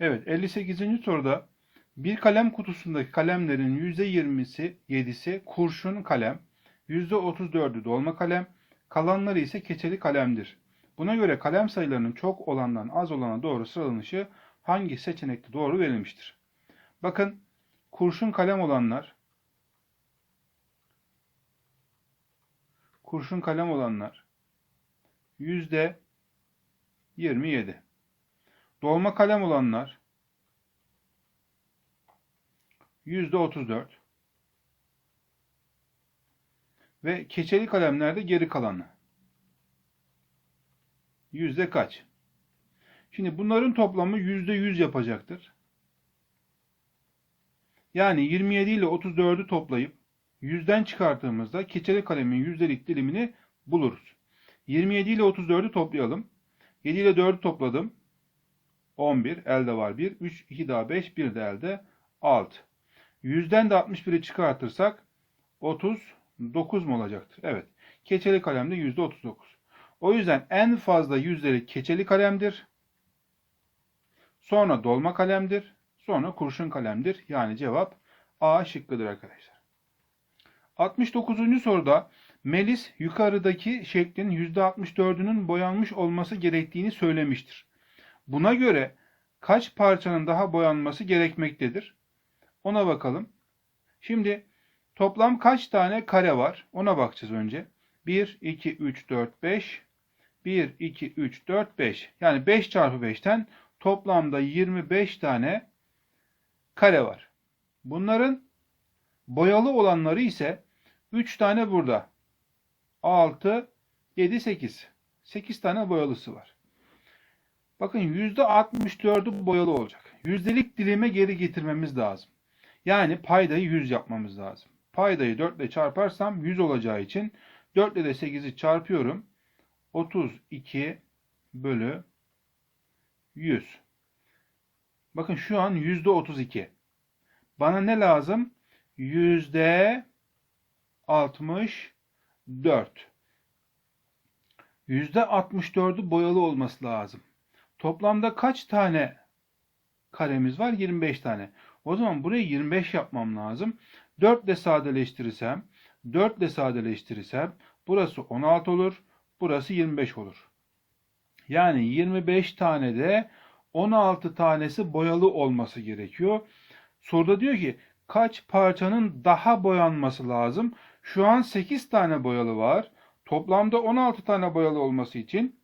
Evet 58. soruda bir kalem kutusundaki kalemlerin %20'si 7'si kurşun kalem, %34'ü dolma kalem, kalanları ise keçeli kalemdir. Buna göre kalem sayılarının çok olandan az olana doğru sıralanışı hangi seçenekte doğru verilmiştir? Bakın kurşun kalem olanlar kurşun kalem olanlar yüzde 27. Dolma kalem olanlar yüzde 34. Ve keçeli kalemlerde geri kalanı. Yüzde kaç? Şimdi bunların toplamı yüzde 100 yapacaktır. Yani 27 ile 34'ü toplayıp 100'den çıkarttığımızda keçeli kalemin yüzdelik dilimini buluruz. 27 ile 34'ü toplayalım. 7 ile 4'ü topladım. 11. Elde var 1. 3, 2 daha 5. 1 de elde 6. 100'den de 61'i çıkartırsak 39 mu olacaktır? Evet. Keçeli kalemde %39. O yüzden en fazla yüzleri keçeli kalemdir. Sonra dolma kalemdir. Sonra kurşun kalemdir. Yani cevap A şıkkıdır arkadaşlar. 69. soruda Melis yukarıdaki şeklin %64'ünün boyanmış olması gerektiğini söylemiştir. Buna göre kaç parçanın daha boyanması gerekmektedir? Ona bakalım. Şimdi toplam kaç tane kare var? Ona bakacağız önce. 1, 2, 3, 4, 5. 1, 2, 3, 4, 5. Yani 5 çarpı 5'ten toplamda 25 tane kare var. Bunların boyalı olanları ise 3 tane burada. 6, 7, 8. 8 tane boyalısı var. Bakın %64'ü boyalı olacak. Yüzdelik dilime geri getirmemiz lazım. Yani paydayı 100 yapmamız lazım. Paydayı 4 ile çarparsam 100 olacağı için 4 ile de 8'i çarpıyorum. 32 bölü 100. Bakın şu an %32. Bana ne lazım? Yüzde 64. Yüzde 64'ü boyalı olması lazım. Toplamda kaç tane karemiz var? 25 tane. O zaman burayı 25 yapmam lazım. 4 ile sadeleştirirsem, 4 ile sadeleştirirsem burası 16 olur, burası 25 olur. Yani 25 tane de 16 tanesi boyalı olması gerekiyor. Soruda diyor ki kaç parçanın daha boyanması lazım? Şu an 8 tane boyalı var. Toplamda 16 tane boyalı olması için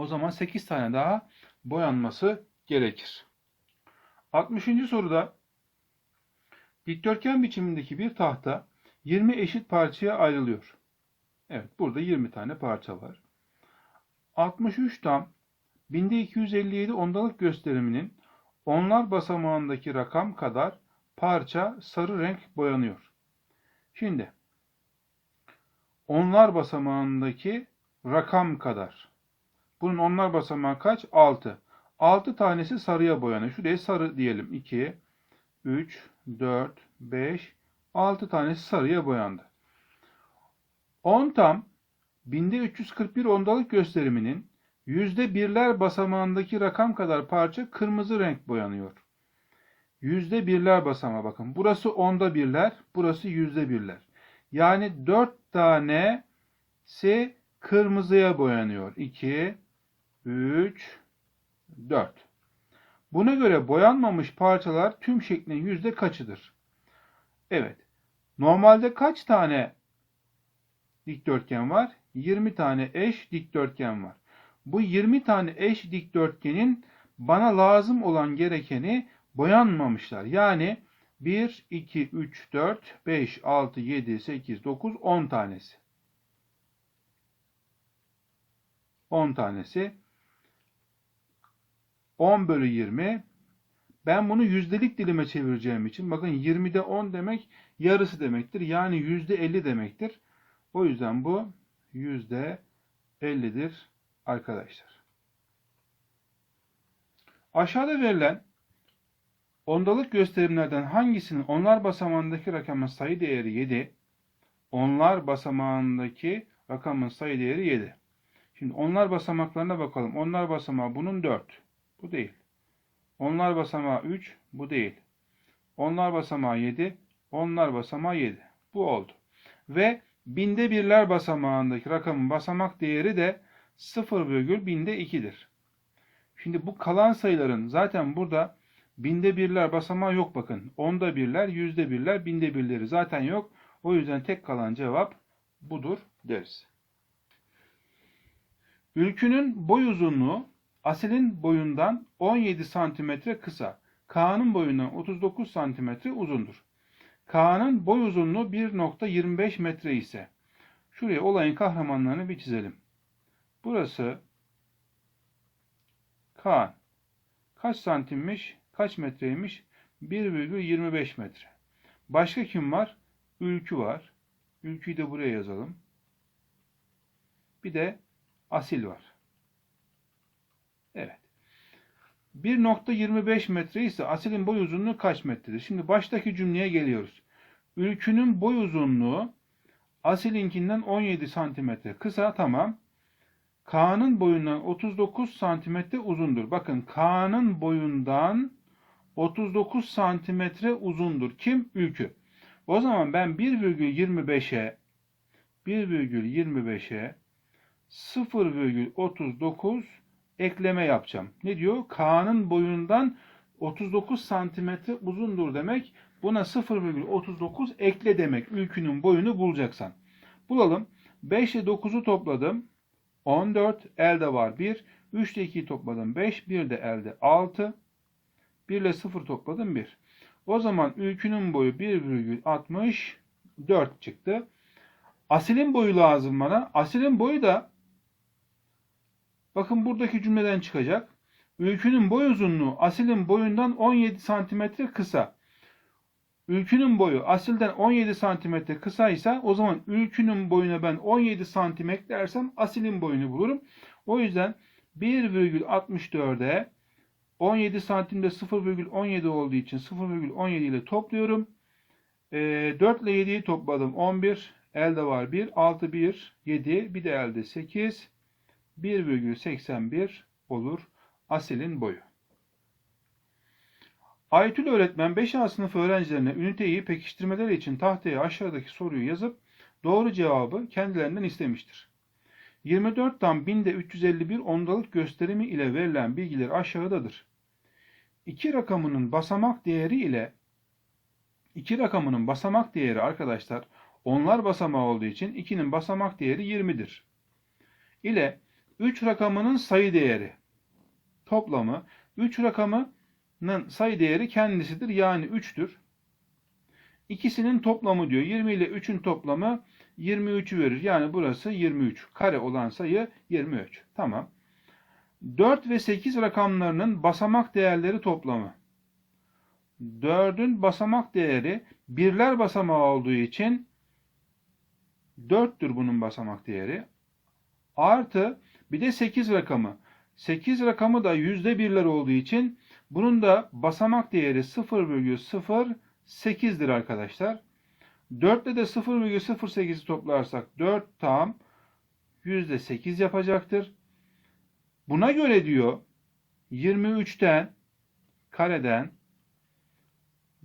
o zaman 8 tane daha boyanması gerekir. 60. soruda dikdörtgen biçimindeki bir tahta 20 eşit parçaya ayrılıyor. Evet burada 20 tane parça var. 63 tam binde 257 ondalık gösteriminin onlar basamağındaki rakam kadar parça sarı renk boyanıyor. Şimdi onlar basamağındaki rakam kadar. Bunun onlar basamağı kaç? 6. 6 tanesi sarıya boyanıyor. Şuraya sarı diyelim. 2, 3, 4, 5, 6 tanesi sarıya boyandı. 10 tam binde 341 ondalık gösteriminin yüzde birler basamağındaki rakam kadar parça kırmızı renk boyanıyor. Yüzde birler basamağı bakın. Burası onda birler, burası yüzde birler. Yani 4 tanesi kırmızıya boyanıyor. 2, 3, 4. Buna göre boyanmamış parçalar tüm şeklin yüzde kaçıdır? Evet. Normalde kaç tane dikdörtgen var? 20 tane eş dikdörtgen var. Bu 20 tane eş dikdörtgenin bana lazım olan gerekeni boyanmamışlar. Yani 1, 2, 3, 4, 5, 6, 7, 8, 9, 10 tanesi. 10 tanesi. 10 bölü 20. Ben bunu yüzdelik dilime çevireceğim için bakın 20'de 10 demek yarısı demektir. Yani yüzde 50 demektir. O yüzden bu yüzde 50'dir arkadaşlar. Aşağıda verilen ondalık gösterimlerden hangisinin onlar basamağındaki rakamın sayı değeri 7, onlar basamağındaki rakamın sayı değeri 7. Şimdi onlar basamaklarına bakalım. Onlar basamağı bunun 4. Bu değil. Onlar basamağı 3. Bu değil. Onlar basamağı 7. Onlar basamağı 7. Bu oldu. Ve binde birler basamağındaki rakamın basamak değeri de 0, binde 2'dir. Şimdi bu kalan sayıların zaten burada binde birler basamağı yok bakın. Onda birler, yüzde birler, binde birleri zaten yok. O yüzden tek kalan cevap budur deriz. Ülkünün boy uzunluğu Asil'in boyundan 17 santimetre kısa. Kaan'ın boyundan 39 santimetre uzundur. Kaan'ın boy uzunluğu 1.25 metre ise şuraya olayın kahramanlarını bir çizelim. Burası Kaan. Kaç santimmiş? Kaç metreymiş? 1,25 metre. Başka kim var? Ülkü var. Ülküyü de buraya yazalım. Bir de Asil var. Evet. 1.25 metre ise Asil'in boy uzunluğu kaç metredir? Şimdi baştaki cümleye geliyoruz. Ülkünün boy uzunluğu Asil'inkinden 17 santimetre kısa tamam. Kaan'ın boyundan 39 santimetre uzundur. Bakın Kaan'ın boyundan 39 santimetre uzundur. Kim? Ülkü. O zaman ben 1,25'e 1,25'e 0,39 ekleme yapacağım. Ne diyor? Kaan'ın boyundan 39 santimetre uzundur demek. Buna 0,39 ekle demek. Ülkünün boyunu bulacaksan. Bulalım. 5 ile 9'u topladım. 14. Elde var 1. 3 ile 2'yi topladım 5. 1 de elde 6. 1 ile 0 topladım 1. O zaman ülkünün boyu 1,64 çıktı. Asilin boyu lazım bana. Asilin boyu da bakın buradaki cümleden çıkacak. Ülkünün boy uzunluğu asilin boyundan 17 santimetre kısa. Ülkünün boyu asilden 17 santimetre kısaysa o zaman ülkünün boyuna ben 17 santim eklersem asilin boyunu bulurum. O yüzden 1,64'e 17 santimde 0,17 olduğu için 0,17 ile topluyorum. E, 4 ile 7'yi topladım 11. Elde var 1. 6, 1, 7. Bir de elde 8. 1,81 olur asilin boyu. Aytül öğretmen 5A sınıfı öğrencilerine üniteyi pekiştirmeleri için tahtaya aşağıdaki soruyu yazıp doğru cevabı kendilerinden istemiştir. 24 tam binde 351 ondalık gösterimi ile verilen bilgiler aşağıdadır. İki rakamının basamak değeri ile iki rakamının basamak değeri arkadaşlar onlar basamağı olduğu için 2'nin basamak değeri 20'dir. İle 3 rakamının sayı değeri toplamı 3 rakamının sayı değeri kendisidir yani 3'tür. İkisinin toplamı diyor 20 ile 3'ün toplamı 23'ü verir. Yani burası 23. Kare olan sayı 23. Tamam. 4 ve 8 rakamlarının basamak değerleri toplamı. 4'ün basamak değeri birler basamağı olduğu için 4'tür bunun basamak değeri. Artı bir de 8 rakamı. 8 rakamı da yüzde birler olduğu için bunun da basamak değeri 0,08'dir arkadaşlar. 4 ile de 0,08'i toplarsak 4 tam yüzde 8 yapacaktır. Buna göre diyor 23'ten kareden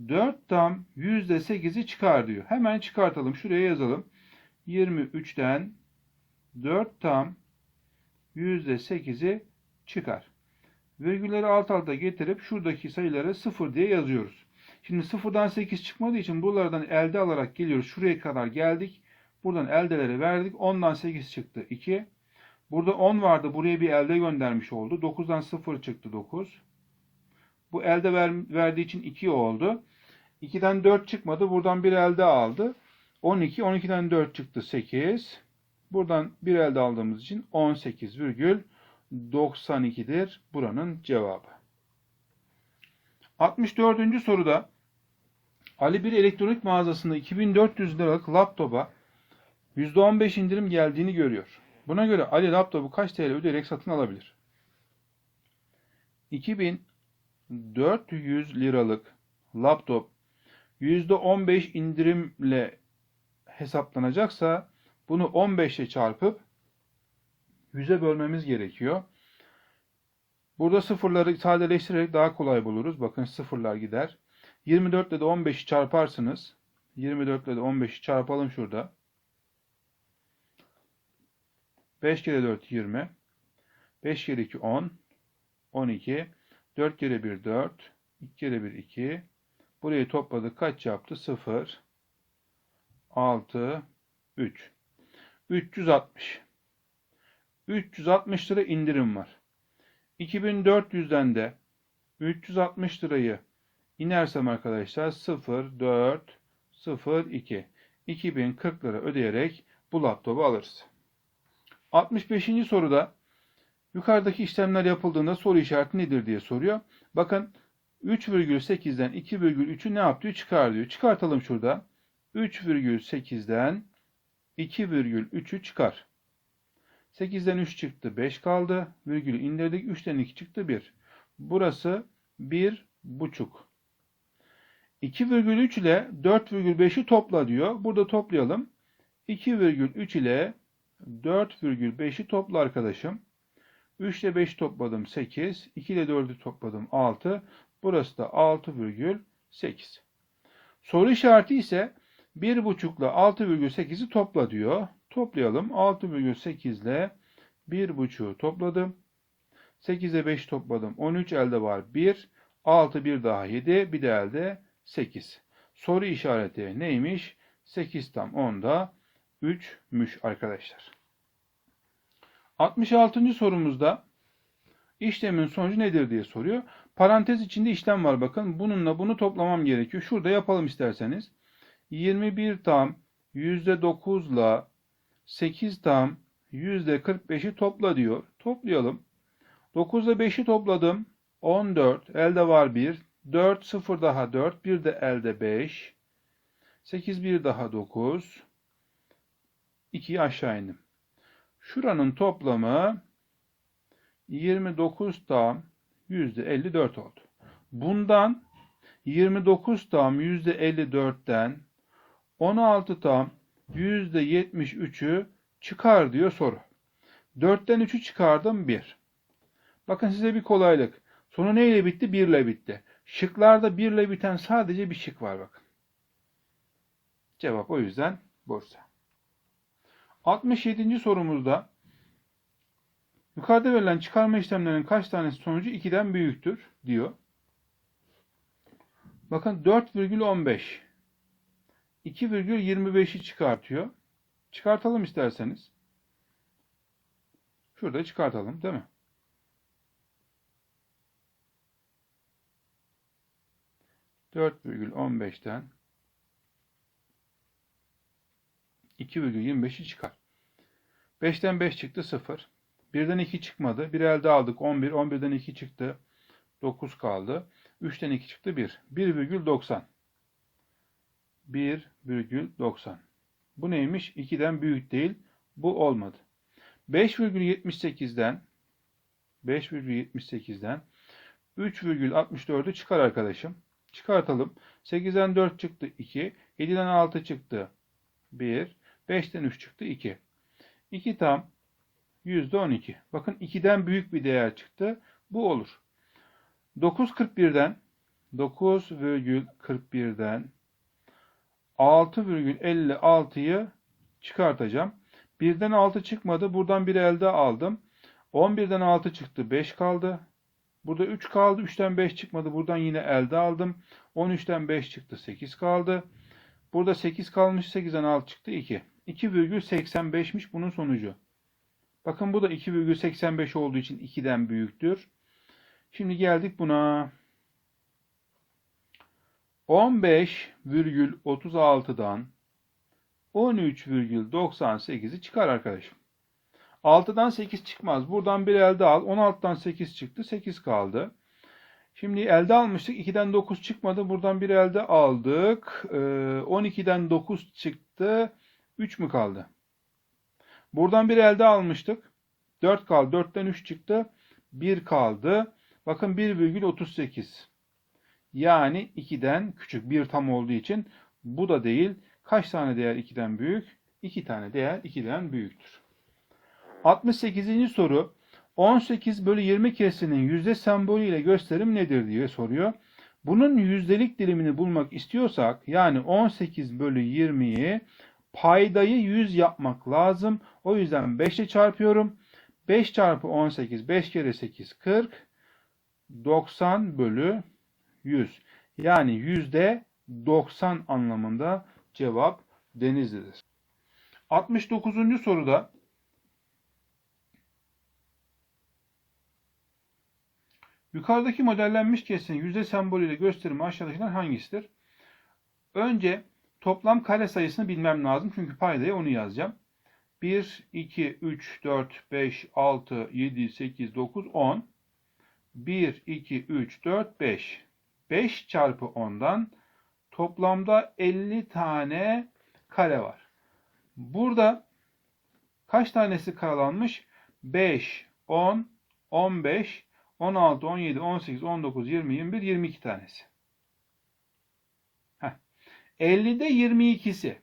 4 tam yüzde 8'i çıkar diyor. Hemen çıkartalım. Şuraya yazalım. 23'ten 4 tam %8'i çıkar. Virgülleri alt alta getirip şuradaki sayıları 0 diye yazıyoruz. Şimdi 0'dan 8 çıkmadığı için buralardan elde alarak geliyoruz. Şuraya kadar geldik. Buradan eldeleri verdik. 10'dan 8 çıktı 2. Burada 10 vardı. Buraya bir elde göndermiş oldu. 9'dan 0 çıktı 9. Bu elde ver, verdiği için 2 oldu. 2'den 4 çıkmadı. Buradan bir elde aldı. 12. 12'den 4 çıktı 8. Buradan bir elde aldığımız için 18,92'dir buranın cevabı. 64. soruda Ali bir elektronik mağazasında 2400 liralık laptopa %15 indirim geldiğini görüyor. Buna göre Ali laptopu kaç TL ödeyerek satın alabilir? 2400 liralık laptop %15 indirimle hesaplanacaksa bunu 15 ile çarpıp 100'e bölmemiz gerekiyor. Burada sıfırları sadeleştirerek daha kolay buluruz. Bakın sıfırlar gider. 24 ile de 15'i çarparsınız. 24 ile de 15'i çarpalım şurada. 5 kere 4 20. 5 kere 2 10. 12. 4 kere 1 4. 2 kere 1 2. Burayı topladık. Kaç yaptı? 0. 6. 3. 360. 360 lira indirim var. 2400'den de 360 lirayı inersem arkadaşlar 0, 4, 0, 2. 2040 lira ödeyerek bu laptopu alırız. 65. soruda yukarıdaki işlemler yapıldığında soru işareti nedir diye soruyor. Bakın 3,8'den 2,3'ü ne yapıyor? Çıkar diyor. Çıkartalım şurada. 3,8'den 2,3'ü çıkar. 8'den 3 çıktı 5 kaldı. Virgülü indirdik. 3'ten 2 çıktı 1. Burası 1 buçuk. 2,3 ile 4,5'i topla diyor. Burada toplayalım. 2,3 ile 4,5'i topla arkadaşım. 3 ile 5 topladım 8. 2 ile 4'ü topladım 6. Burası da 6,8. Soru işareti ise 1,5 ile 6,8'i topla diyor. Toplayalım. 6,8 ile 1,5'u topladım. 8'e 5 topladım. 13 elde var 1. 6 bir daha 7. Bir de elde 8. Soru işareti neymiş? 8 tam 10'da 3'müş arkadaşlar. 66. sorumuzda işlemin sonucu nedir diye soruyor. Parantez içinde işlem var bakın. Bununla bunu toplamam gerekiyor. Şurada yapalım isterseniz. 21 tam %9 ile 8 tam %45'i topla diyor. Toplayalım. 9 ile 5'i topladım. 14. Elde var 1. 4 0 daha 4. Bir de elde 5. 8 bir daha 9. 2'yi aşağı indim. Şuranın toplamı 29 tam %54 oldu. Bundan 29 tam %54'ten 16 tam %73'ü çıkar diyor soru. 4'ten 3'ü çıkardım 1. Bakın size bir kolaylık. Sonu neyle bitti? 1 ile bitti. Şıklarda 1 ile biten sadece bir şık var bakın. Cevap o yüzden Bursa. 67. sorumuzda yukarıda verilen çıkarma işlemlerinin kaç tanesi sonucu 2'den büyüktür diyor. Bakın 4,15 2,25'i çıkartıyor. Çıkartalım isterseniz. Şurada çıkartalım değil mi? Dört virgül on beşten 2,25'i çıkar. 5'ten 5 çıktı 0. 1'den 2 çıkmadı. Bir elde aldık 11. 11'den 2 çıktı. 9 kaldı. 3'ten 2 çıktı 1. 1,90. 1,90. Bu neymiş? 2'den büyük değil. Bu olmadı. 5,78'den 5,78'den 3,64'ü çıkar arkadaşım. Çıkartalım. 8'den 4 çıktı 2. 7'den 6 çıktı 1. 5'ten 3 çıktı 2. 2 tam %12. Bakın 2'den büyük bir değer çıktı. Bu olur. 9,41'den 9,41'den 6,56'yı çıkartacağım. 1'den 6 çıkmadı. Buradan bir elde aldım. 11'den 6 çıktı. 5 kaldı. Burada 3 kaldı. 3'ten 5 çıkmadı. Buradan yine elde aldım. 13'ten 5 çıktı. 8 kaldı. Burada 8 kalmış. 8'den 6 çıktı. 2. 2,85'miş bunun sonucu. Bakın bu da 2,85 olduğu için 2'den büyüktür. Şimdi geldik buna. 15,36'dan 13,98'i çıkar arkadaşım. 6'dan 8 çıkmaz. Buradan bir elde al. 16'dan 8 çıktı. 8 kaldı. Şimdi elde almıştık. 2'den 9 çıkmadı. Buradan bir elde aldık. 12'den 9 çıktı. 3 mü kaldı? Buradan bir elde almıştık. 4 kaldı. 4'ten 3 çıktı. 1 kaldı. Bakın 1,38. Yani 2'den küçük. 1 tam olduğu için bu da değil. Kaç tane değer 2'den büyük? 2 tane değer 2'den büyüktür. 68. soru. 18 bölü 20 kesinin yüzde sembolüyle gösterim nedir diye soruyor. Bunun yüzdelik dilimini bulmak istiyorsak yani 18 bölü 20'yi paydayı 100 yapmak lazım. O yüzden 5 ile çarpıyorum. 5 çarpı 18 5 kere 8 40 90 bölü 100. Yani yüzde 90 anlamında cevap Denizli'dir. 69. soruda yukarıdaki modellenmiş kesinin yüzde sembolüyle gösterimi aşağıdakilerden hangisidir? Önce toplam kare sayısını bilmem lazım çünkü paydaya onu yazacağım. 1, 2, 3, 4, 5, 6, 7, 8, 9, 10. 1, 2, 3, 4, 5. 5 çarpı 10'dan toplamda 50 tane kare var. Burada kaç tanesi karalanmış? 5, 10, 15, 16, 17, 18, 19, 20, 21, 22 tanesi. Heh. 50'de 22'si.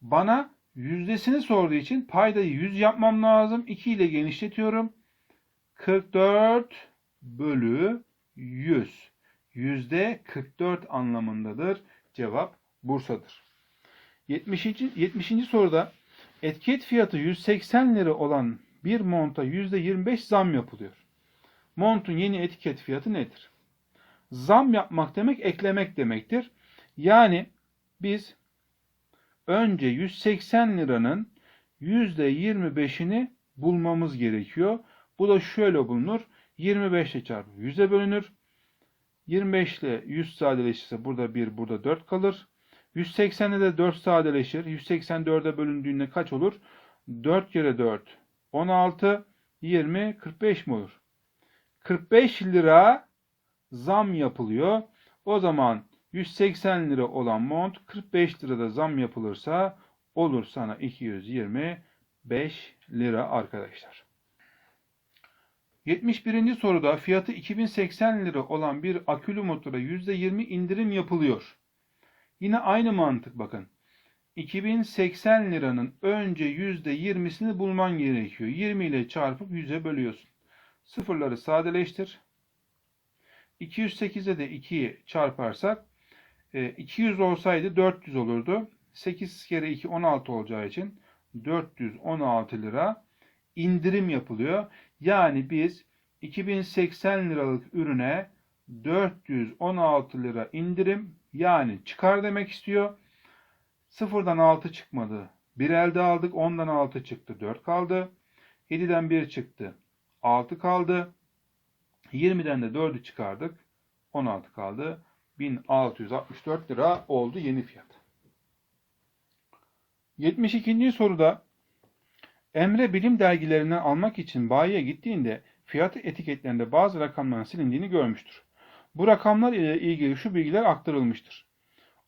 Bana yüzdesini sorduğu için paydayı 100 yapmam lazım. 2 ile genişletiyorum. 44 bölü 100. Yüzde 44 anlamındadır. Cevap Bursa'dır. 70. 70. soruda etiket fiyatı 180 lira olan bir monta %25 zam yapılıyor. Montun yeni etiket fiyatı nedir? Zam yapmak demek eklemek demektir. Yani biz önce 180 liranın %25'ini bulmamız gerekiyor. Bu da şöyle bulunur. 25 ile çarpı 100'e bölünür. 25 ile 100 sadeleşirse burada 1, burada 4 kalır. 180'e de 4 sadeleşir. 184'e bölündüğünde kaç olur? 4 kere 4, 16, 20, 45 mi olur? 45 lira zam yapılıyor. O zaman 180 lira olan mont 45 lirada zam yapılırsa olur sana 225 lira arkadaşlar. 71. soruda fiyatı 2080 lira olan bir akülü motora %20 indirim yapılıyor. Yine aynı mantık bakın. 2080 liranın önce %20'sini bulman gerekiyor. 20 ile çarpıp 100'e bölüyorsun. Sıfırları sadeleştir. 208'e de 2'yi çarparsak 200 olsaydı 400 olurdu. 8 kere 2 16 olacağı için 416 lira indirim yapılıyor. Yani biz 2080 liralık ürüne 416 lira indirim yani çıkar demek istiyor. Sıfırdan 6 çıkmadı. Bir elde aldık 10'dan 6 çıktı 4 kaldı. 7'den 1 çıktı 6 kaldı. 20'den de 4'ü çıkardık 16 kaldı. 1664 lira oldu yeni fiyat. 72. soruda Emre bilim dergilerinden almak için bayiye gittiğinde fiyatı etiketlerinde bazı rakamların silindiğini görmüştür. Bu rakamlar ile ilgili şu bilgiler aktarılmıştır.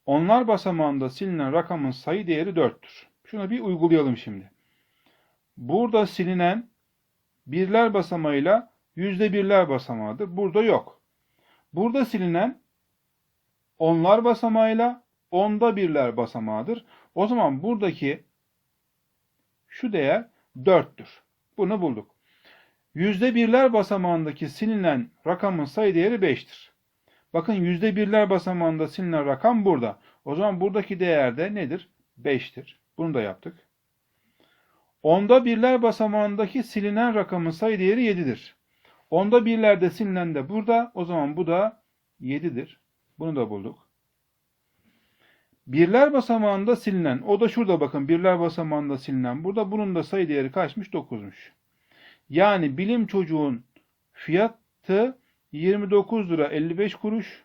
Onlar basamağında silinen rakamın sayı değeri 4'tür. Şunu bir uygulayalım şimdi. Burada silinen birler basamağıyla yüzde birler basamağıdır. Burada yok. Burada silinen onlar basamağıyla onda birler basamağıdır. O zaman buradaki şu değer 4'tür. Bunu bulduk. Yüzde birler basamağındaki silinen rakamın sayı değeri 5'tir. Bakın yüzde birler basamağında silinen rakam burada. O zaman buradaki değer de nedir? 5'tir. Bunu da yaptık. Onda birler basamağındaki silinen rakamın sayı değeri 7'dir. Onda birlerde silinen de burada. O zaman bu da 7'dir. Bunu da bulduk. Birler basamağında silinen, o da şurada bakın birler basamağında silinen. Burada bunun da sayı değeri kaçmış? 9'muş. Yani bilim çocuğun fiyatı 29 lira 55 kuruş.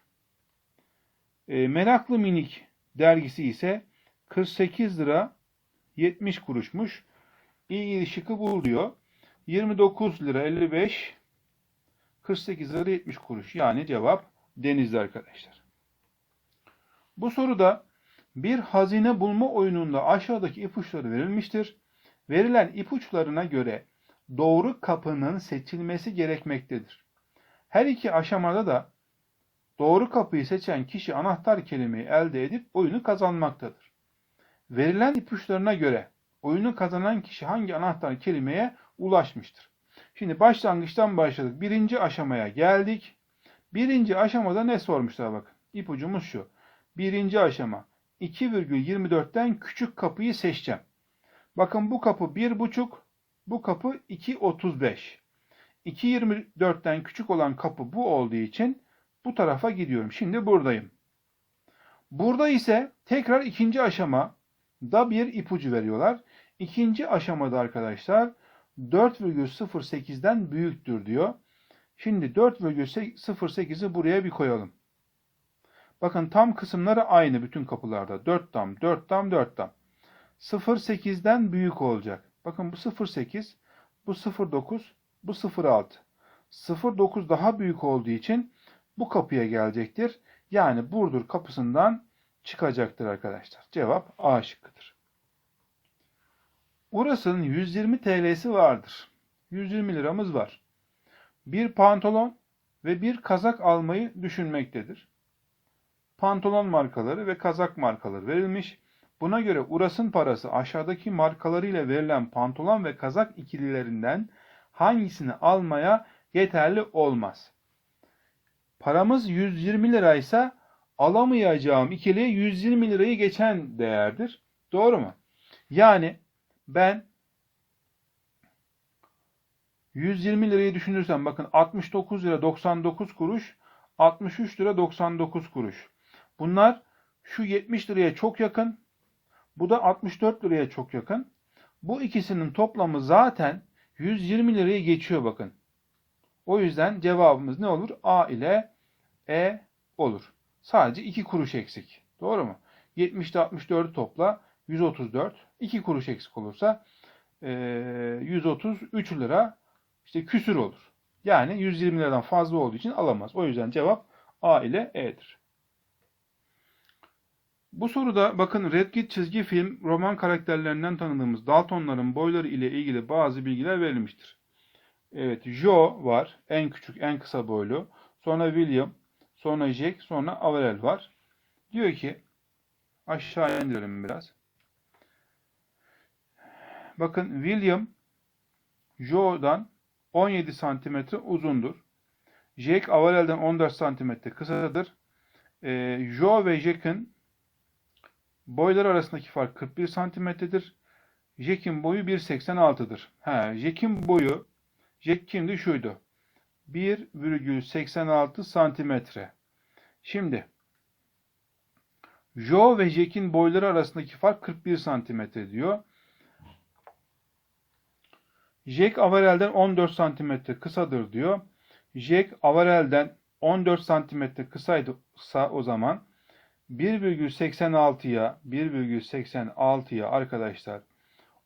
E, Meraklı Minik dergisi ise 48 lira 70 kuruşmuş. İyi şıkı bul diyor. 29 lira 55 48 lira 70 kuruş. Yani cevap denizli arkadaşlar. Bu soruda bir hazine bulma oyununda aşağıdaki ipuçları verilmiştir. Verilen ipuçlarına göre doğru kapının seçilmesi gerekmektedir. Her iki aşamada da doğru kapıyı seçen kişi anahtar kelimeyi elde edip oyunu kazanmaktadır. Verilen ipuçlarına göre oyunu kazanan kişi hangi anahtar kelimeye ulaşmıştır? Şimdi başlangıçtan başladık. Birinci aşamaya geldik. Birinci aşamada ne sormuşlar bakın. İpucumuz şu. Birinci aşama 2,24'ten küçük kapıyı seçeceğim. Bakın bu kapı 1,5, bu kapı 2,35. 2,24'ten küçük olan kapı bu olduğu için bu tarafa gidiyorum. Şimdi buradayım. Burada ise tekrar ikinci aşama da bir ipucu veriyorlar. İkinci aşamada arkadaşlar 4,08'den büyüktür diyor. Şimdi 4,08'i buraya bir koyalım. Bakın tam kısımları aynı bütün kapılarda. 4 tam, 4 tam, 4 tam. 0,8'den büyük olacak. Bakın bu 0,8, bu 0,9, bu 0,6. 0,9 daha büyük olduğu için bu kapıya gelecektir. Yani Burdur kapısından çıkacaktır arkadaşlar. Cevap A şıkkıdır. Uras'ın 120 TL'si vardır. 120 liramız var. Bir pantolon ve bir kazak almayı düşünmektedir. Pantolon markaları ve kazak markaları verilmiş. Buna göre Uras'ın parası aşağıdaki markalarıyla verilen pantolon ve kazak ikililerinden hangisini almaya yeterli olmaz? Paramız 120 liraysa alamayacağım ikili 120 lirayı geçen değerdir. Doğru mu? Yani ben 120 lirayı düşünürsem bakın 69 lira 99 kuruş 63 lira 99 kuruş. Bunlar şu 70 liraya çok yakın. Bu da 64 liraya çok yakın. Bu ikisinin toplamı zaten 120 lirayı geçiyor bakın. O yüzden cevabımız ne olur? A ile E olur. Sadece 2 kuruş eksik. Doğru mu? 70'te 64'ü topla 134. 2 kuruş eksik olursa e, 133 lira işte küsür olur. Yani 120 liradan fazla olduğu için alamaz. O yüzden cevap A ile E'dir. Bu soruda bakın Red Kit çizgi film roman karakterlerinden tanıdığımız Daltonların boyları ile ilgili bazı bilgiler verilmiştir. Evet, Joe var. En küçük, en kısa boylu. Sonra William, sonra Jack, sonra Averell var. Diyor ki aşağı indirelim biraz. Bakın William Joe'dan 17 santimetre uzundur. Jack Averell'den 14 santimetre kısadır. Ee, Joe ve Jack'ın boyları arasındaki fark 41 santimetredir. Jack'in boyu 1.86'dır. Ha, Jack'in boyu Jack kimdi? Şuydu. 1,86 santimetre. Şimdi Joe ve Jack'in boyları arasındaki fark 41 santimetre diyor. Jack Averell'den 14 santimetre kısadır diyor. Jack Averell'den 14 santimetre kısaysa o zaman 1,86'ya 1,86'ya arkadaşlar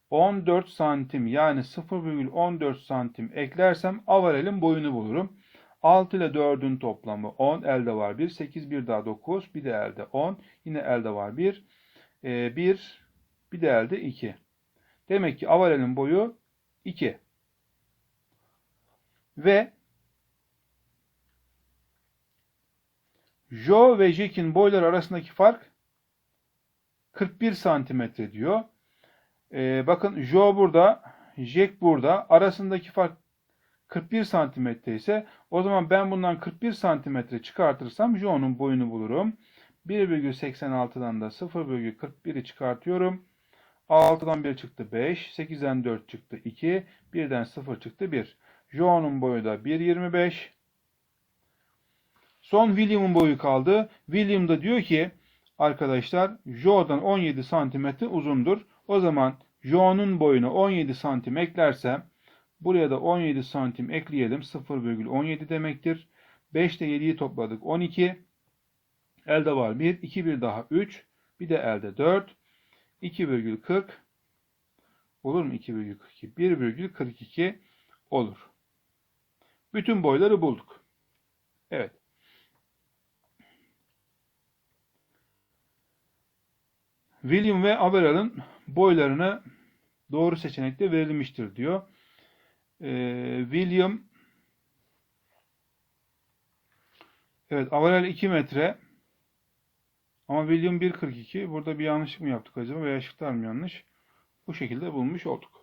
14 santim yani 0,14 santim eklersem Averell'in boyunu bulurum. 6 ile 4'ün toplamı 10. Elde var 1. 8 bir daha 9. Bir de elde 10. Yine elde var 1. 1. Bir de elde 2. Demek ki Averell'in boyu 2. Ve Joe ve Jack'in boyları arasındaki fark 41 santimetre diyor. Ee, bakın Joe burada, Jack burada. Arasındaki fark 41 santimetre ise o zaman ben bundan 41 santimetre çıkartırsam Joe'nun boyunu bulurum. 1,86'dan da 0,41'i çıkartıyorum. 6'dan 1 çıktı 5, 8'den 4 çıktı 2, 1'den 0 çıktı 1. Joe'nun boyu da 1,25. Son William'ın boyu kaldı. William da diyor ki arkadaşlar Joe'dan 17 santimetre uzundur. O zaman Joe'nun boyuna 17 santim eklersem buraya da 17 santim ekleyelim. 0,17 demektir. 5 ile 7'yi topladık 12. Elde var 1. 2 bir daha 3. Bir de elde 4. 2,40 olur mu? 2,42 1,42 olur. Bütün boyları bulduk. Evet. William ve Averell'ın boylarını doğru seçenekte verilmiştir diyor. Ee, William Evet Averell 2 metre ama William 1.42. Burada bir yanlışlık mı yaptık acaba veya ışıklar mı yanlış? Bu şekilde bulmuş olduk.